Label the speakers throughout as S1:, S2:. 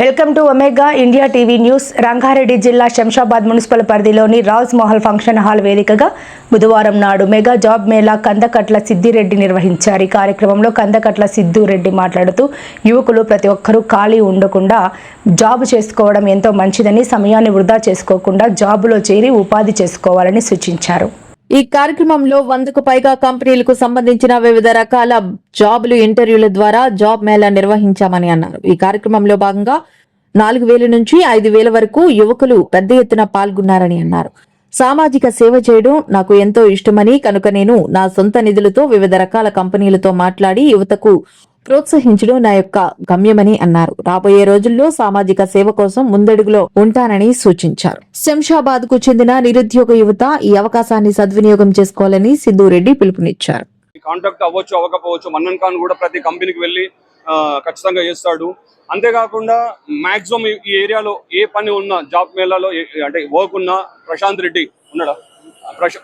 S1: Welcome to omega India TV news. Rangareddy జిల్లా Shamshabad municipal పరిధిలోని Raj Mahal function hall వేదికగా బుధవారం నాడు మెగా జాబ్ మేళా కందకట్ల సిద్దిరెడ్డి నిర్వహించారు. ఈ కార్యక్రమంలో కందకట్ల సిద్దురెడ్డి మాట్లాడుతూ యువకులు ప్రతి ఒక్కరూ ఖాళీ ఉండకుండా జాబ్ చేసుకోవడం ఎంతో మంచిదని సమయాన్ని వృధా చేసుకోకుండా జాబులో చేరి ఉపాధి చేసుకోవాలని సూచించారు.
S2: ఈ కార్యక్రమంలో వందకు పైగా కంపెనీలకు సంబంధించిన వివిధ రకాల జాబ్లు ఇంటర్వ్యూల ద్వారా జాబ్ మేళా నిర్వహించామని అన్నారు. ఈ కార్యక్రమంలో భాగంగా నాలుగు వేల నుంచి ఐదు వేల వరకు యువకులు పెద్ద ఎత్తున పాల్గొన్నారని అన్నారు. సామాజిక సేవ చేయడం నాకు ఎంతో ఇష్టమని కనుక నేను నా సొంత నిధులతో వివిధ రకాల కంపెనీలతో మాట్లాడి యువతకు ప్రోత్సహించడం నా యొక్క గమ్యమని అన్నారు. రాబోయే రోజుల్లో సామాజిక సేవ కోసం ముందడుగులో ఉంటానని సూచించారు. శంషాబాద్కు చెందిన నిరుద్యోగ యువత ఈ అవకాశాన్ని సద్వినియోగం చేసుకోవాలని సిద్ధురెడ్డి పిలుపునిచ్చారు.
S3: కాంటాక్ట్ అవ్వచ్చు అవ్వకపోవచ్చు మన్నన్ ఖాన్ కూడా ప్రతి కంపెనీకి వెళ్ళి ఖచ్చితంగా చేస్తాడు. అంతేకాకుండా మాక్సిమం ఈ ఏరియాలో ఏ పని ఉన్నా జాబ్ మేళాలో అంటే వర్క్ ఉన్నా ప్రశాంత్ రెడ్డి ఉన్నాడా?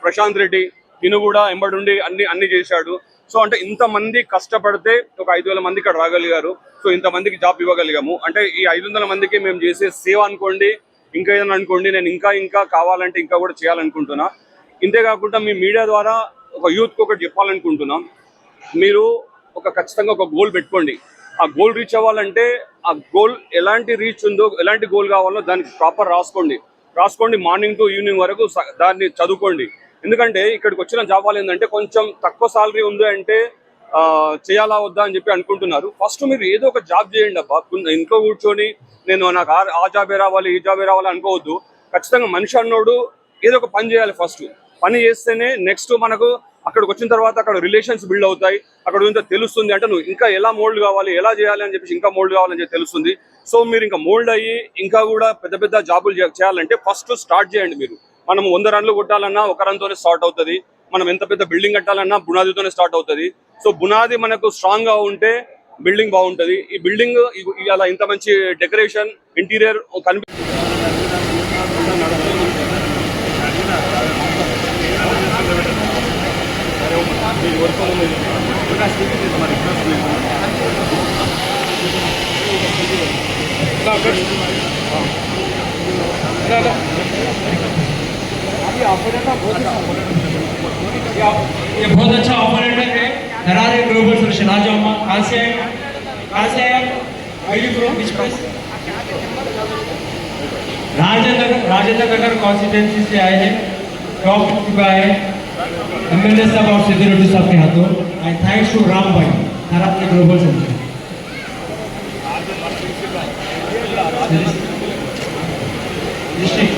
S3: ప్రశాంత్ రెడ్డి తిను కూడా ఎంబడుండి అన్ని అన్ని చేశాడు. సో అంటే ఇంతమంది కష్టపడితే ఒక ఐదు వేల మంది ఇక్కడ రాగలిగారు. సో ఇంతమందికి జాబ్ ఇవ్వగలిగాము. అంటే ఈ ఐదు వందల మందికి మేము చేసే సేవ అనుకోండి ఇంకా ఏదైనా అనుకోండి నేను ఇంకా ఇంకా కావాలంటే ఇంకా కూడా చేయాలనుకుంటున్నా. ఇంతే కాకుండా మీ మీడియా ద్వారా ఒక యూత్కి ఒకటి చెప్పాలనుకుంటున్నాం. మీరు ఒక ఖచ్చితంగా ఒక గోల్ పెట్టుకోండి. ఆ గోల్ రీచ్ అవ్వాలంటే ఆ గోల్ ఎలాంటి రీచ్ ఉందో ఎలాంటి గోల్ కావాలో దానికి ప్రాపర్ రాసుకోండి. రాసుకోండి మార్నింగ్ టు ఈవినింగ్ వరకు దాన్ని చదువుకోండి. ఎందుకంటే ఇక్కడికి వచ్చిన జాబ్ వాళ్ళు ఏంటంటే కొంచెం తక్కువ సాలరీ ఉంది అంటే చేయాలా వద్దా అని చెప్పి అనుకుంటున్నారు. ఫస్ట్ మీరు ఏదో ఒక జాబ్ చేయండి అబ్బా. ఇంట్లో కూర్చొని నేను నాకు ఆ- జాబే రావాలి ఈ జాబే రావాలి అనుకోవద్దు. ఖచ్చితంగా మనిషి అన్నోడు ఏదో ఒక పని చేయాలి ఫస్ట్ పని చేస్తేనే నెక్స్ట్ మనకు అక్కడికి వచ్చిన తర్వాత అక్కడ రిలేషన్స్ బిల్డ్ అవుతాయి. అక్కడ ఇంత తెలుస్తుంది అంటే నువ్వు ఇంకా ఎలా మోల్డ్ కావాలి ఎలా చేయాలి అని చెప్పేసి ఇంకా మోల్డ్ కావాలని చెప్పి తెలుస్తుంది. సో మీరు ఇంకా మోల్డ్ అయ్యి ఇంకా కూడా పెద్ద పెద్ద జాబులు చేయాలంటే ఫస్ట్ స్టార్ట్ చేయండి మీరు. మనం వంద రన్లు కొట్టాలన్నా ఒక రన్తోనే స్టార్ట్ అవుతుంది. మనం ఎంత పెద్ద బిల్డింగ్ కట్టాలన్నా బునాదితోనే స్టార్ట్ అవుతుంది. సో బునాది మనకు స్ట్రాంగ్గా ఉంటే బిల్డింగ్ బాగుంటది. ఈ బిల్డింగ్ ఇలా ఇంత మంచి డెకరేషన్ ఇంటీరియర్ కనిపి
S4: ये बहुत अच्छा ऑपरेटर है। धरारे ग्लोबल सोल्यूशन आज हम कहाँ से कहाँ से राजेंद्र नगर राजेंद्र नगर कॉन्स्टिट्यूंसी से आए हैं। टॉप हो। चुका है एमएलए साहब और सिद्धि रेड्डी साहब के हाथों। I thanks to Ram bhai धरारे ग्लोबल सोल्यूशन डिस्ट्रिक्ट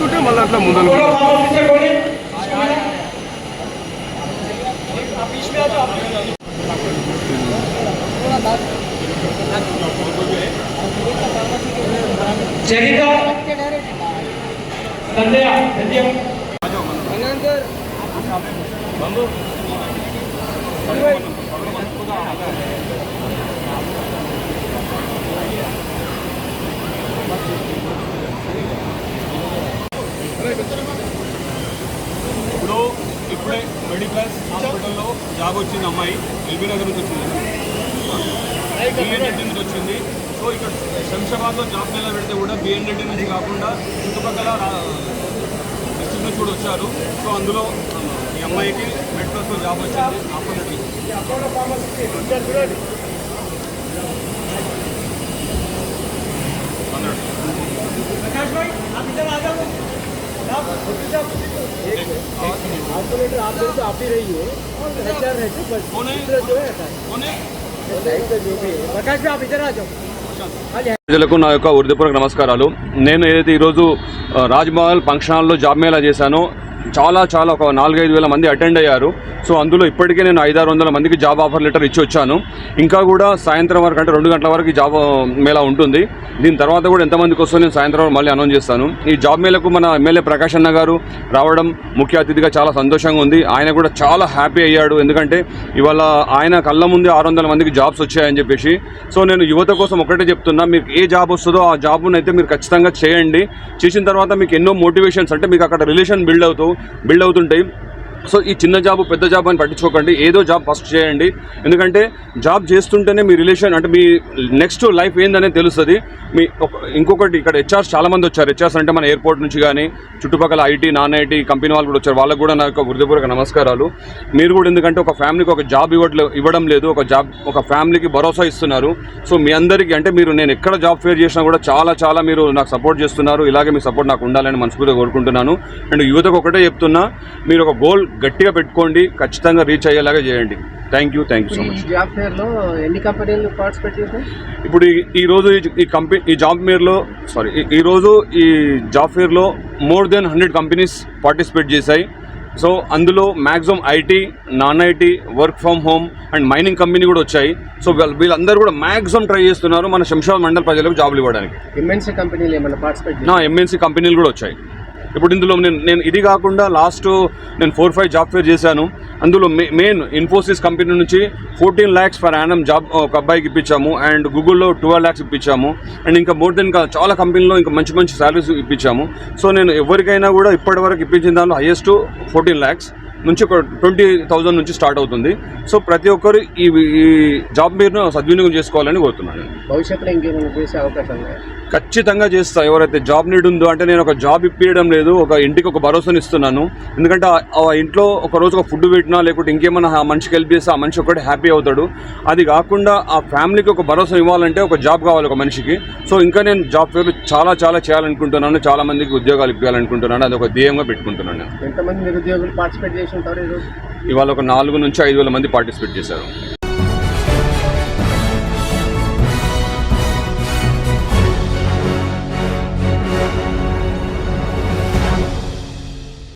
S5: చుట్టుంటే మళ్ళీ అట్లా
S4: ముందలు చరిత సంజయ సంజయ బంధు Thank you.
S3: ఇప్పుడు ఇప్పుడే మెడిప్లస్ హాస్పిటల్లో జాబ్ వచ్చింది అమ్మాయి ఎల్బీ నగర్ నుంచి వచ్చింది. బిఎన్ఎడ్ నుంచి వచ్చింది. సో ఇక్కడ శంషాబాద్లో జాబ్ నెలలో పెడితే కూడా బిఎన్ఎడ్ నుంచి కాకుండా చుట్టుపక్కల డిస్ట్రిక్ట్ నుంచి కూడా వచ్చారు. సో అందులో ఈ అమ్మాయికి మెడిప్లస్లో జాబ్ వచ్చింది. ఆపర్చునిటీ
S4: आप इधर आ जाओ आप ऑपरेटर आप लोग तो आप ही रही हो एचआर रहते बस दूसरा जो है साइड पे जो भी है प्रकाश भाई आप इधर आ जाओ
S3: ప్రజలకు నా యొక్క హృదయపూర్వక నమస్కారాలు నేను ఏదైతే ఈరోజు ఆ, రాజ్మహల్ ఫంక్షన్ హాల్లో జాబ్ మేళా చేశానో చాలా చాలా ఒక నాలుగైదు వేల మంది అటెండ్ అయ్యారు. సో అందులో ఇప్పటికే నేను ఐదారు వందల మందికి జాబ్ ఆఫర్ లెటర్ ఇచ్చి వచ్చాను. ఇంకా కూడా సాయంత్రం వరకు అంటే రెండు గంటల వరకు జాబ్ మేళా ఉంటుంది. దీని తర్వాత కూడా ఎంతమందికి వస్తుందో నేను సాయంత్రం వరకు మళ్ళీ అనౌన్స్ చేస్తాను. ఈ జాబ్ మేళకు మన ఎమ్మెల్యే ప్రకాష్ అన్న గారు రావడం ముఖ్య అతిథిగా చాలా సంతోషంగా ఉంది. ఆయన కూడా చాలా హ్యాపీ అయ్యాడు. ఎందుకంటే ఇవాళ ఆయన కళ్ళ ముందే ఆరు వందల మందికి జాబ్స్ వచ్చాయని చెప్పేసి. సో నేను యువత కోసం ఒకటే చెప్తున్నా మీకు ఏ జాబ్ వస్తుందో ఆ జాబ్ను అయితే మీరు ఖచ్చితంగా చేయండి. చేసిన తర్వాత మీకు ఎన్నో మోటివేషన్స్ అంటే మీకు అక్కడ రిలేషన్ బిల్డ్ అవుతూ బిల్డ్ అవుతుంటాయి. సో ఈ చిన్న జాబ్ పెద్ద జాబ్ అని పట్టించుకోకండి. ఏదో జాబ్ ఫస్ట్ చేయండి. ఎందుకంటే జాబ్ చేస్తుంటేనే మీ రిలేషన్ అంటే మీ నెక్స్ట్ లైఫ్ ఏందనేది తెలుస్తుంది. మీ ఒక ఇంకొకటి ఇక్కడ హెచ్ఆర్స్ చాలామంది వచ్చారు. హెచ్ఆర్స్ అంటే మన ఎయిర్పోర్ట్ నుంచి కానీ చుట్టుపక్కల ఐటీ నాన్ ఐటీ కంపెనీ వాళ్ళు కూడా వచ్చారు. వాళ్ళకు కూడా నా యొక్క హృదయపూర్వక నమస్కారాలు. మీరు కూడా ఎందుకంటే ఒక ఫ్యామిలీకి ఒక జాబ్ ఇవ్వట్లే ఇవ్వడం లేదు. ఒక జాబ్ ఒక ఫ్యామిలీకి భరోసా ఇస్తున్నారు. సో మీ అందరికీ అంటే మీరు నేను ఎక్కడ జాబ్ ఫేర్ చేసినా కూడా చాలా చాలా మీరు నాకు సపోర్ట్ చేస్తున్నారు. ఇలాగే మీ సపోర్ట్ నాకు ఉండాలని మనస్ఫూర్తిగా కోరుకుంటున్నాను. అండ్ యువతకు ఒకటే చెప్తున్నా మీరు ఒక గోల్ గట్టిగా పెట్టుకోండి ఖచ్చితంగా రీచ్ అయ్యేలాగా చేయండి. Thank you thank you
S6: so much job ఫేర్లో ఎన్ని కంపెనీలు పార్టిసిపేట్ చేశాయి
S3: ఇప్పుడు ఈ- రోజు ఈ- కంపెనీ ఈ జాబ్ ఫేర్లో సారీ ఈ- ఈ రోజు ఈ job ఫేర్లో more than hundred companies participate చేశాయి. సో అందులో maximum IT non IT work from home and mining company కూడా వచ్చాయి. సో వీళ్ళ వీళ్ళందరూ కూడా మ్యాక్సిమం ట్రై చేస్తున్నారు మన శంషాబాద్ మండల ప్రజలకు జాబులు ఇవ్వడానికి.
S6: ఎంఎన్సీ కంపెనీలు ఏమైనా పార్టిసిపేట్
S3: నా ఎంఎన్సీ కంపెనీలు కూడా వచ్చాయి. ఇప్పుడు ఇందులో నేను నేను ఇది కాకుండా లాస్ట్ నేను ఫోర్ ఫైవ్ జాబ్ ఫేర్ చేశాను. అందులో మే మెయిన్ ఇన్ఫోసిస్ కంపెనీ నుంచి fourteen lakhs for annum job ఒక అబ్బాయికి ఇప్పించాము. అండ్ గూగుల్లో ట్వెల్వ్ ల్యాక్స్ ఇప్పించాము. అండ్ ఇంకా మోర్ దెన్ ఇంకా చాలా కంపెనీలో ఇంకా మంచి మంచి శాలరీస్ ఇప్పించాము. సో నేను ఎవరికైనా కూడా ఇప్పటివరకు ఇప్పించిన దానిలో హైయెస్ట్ ఫోర్టీన్ ల్యాక్స్ నుంచి ఒక ట్వంటీ థౌజండ్ నుంచి స్టార్ట్ అవుతుంది. సో ప్రతి ఒక్కరు ఈ ఈ జాబ్ మీరు సద్వినియోగం చేసుకోవాలని కోరుతున్నాను.
S6: భవిష్యత్తులో ఇంకేమైనా చేసే అవకాశం
S3: ఖచ్చితంగా చేస్తా. ఎవరైతే జాబ్ నీడ్ ఉందో అంటే నేను ఒక జాబ్ ఇప్పించడం లేదు ఒక ఇంటికి ఒక భరోసాని ఇస్తున్నాను. ఎందుకంటే ఆ- ఇంట్లో ఒక రోజు ఒక ఫుడ్ పెట్టినా లేకుంటే ఇంకేమైనా ఆ మనిషికి హెల్ప్ చేస్తే ఆ మనిషి ఒకటి హ్యాపీ అవుతాడు. అది కాకుండా ఆ ఫ్యామిలీకి ఒక భరోసా ఇవ్వాలంటే ఒక జాబ్ కావాలి ఒక మనిషికి. సో ఇంకా నేను జాబ్ పేరు చాలా చాలా చేయాలనుకుంటున్నాను. చాలా మందికి ఉద్యోగాలు ఇప్పించాలనుకుంటున్నాను అది ఒక ధ్యేయంగా పెట్టుకుంటున్నాను నేను.
S6: ఎంతమంది నిరుద్యోగులు పార్టిసిపేట్ ఉంటారు
S3: ఇవాళ ఒక నాలుగు నుంచి ఐదు వేల మంది పార్టిసిపేట్ చేశారు.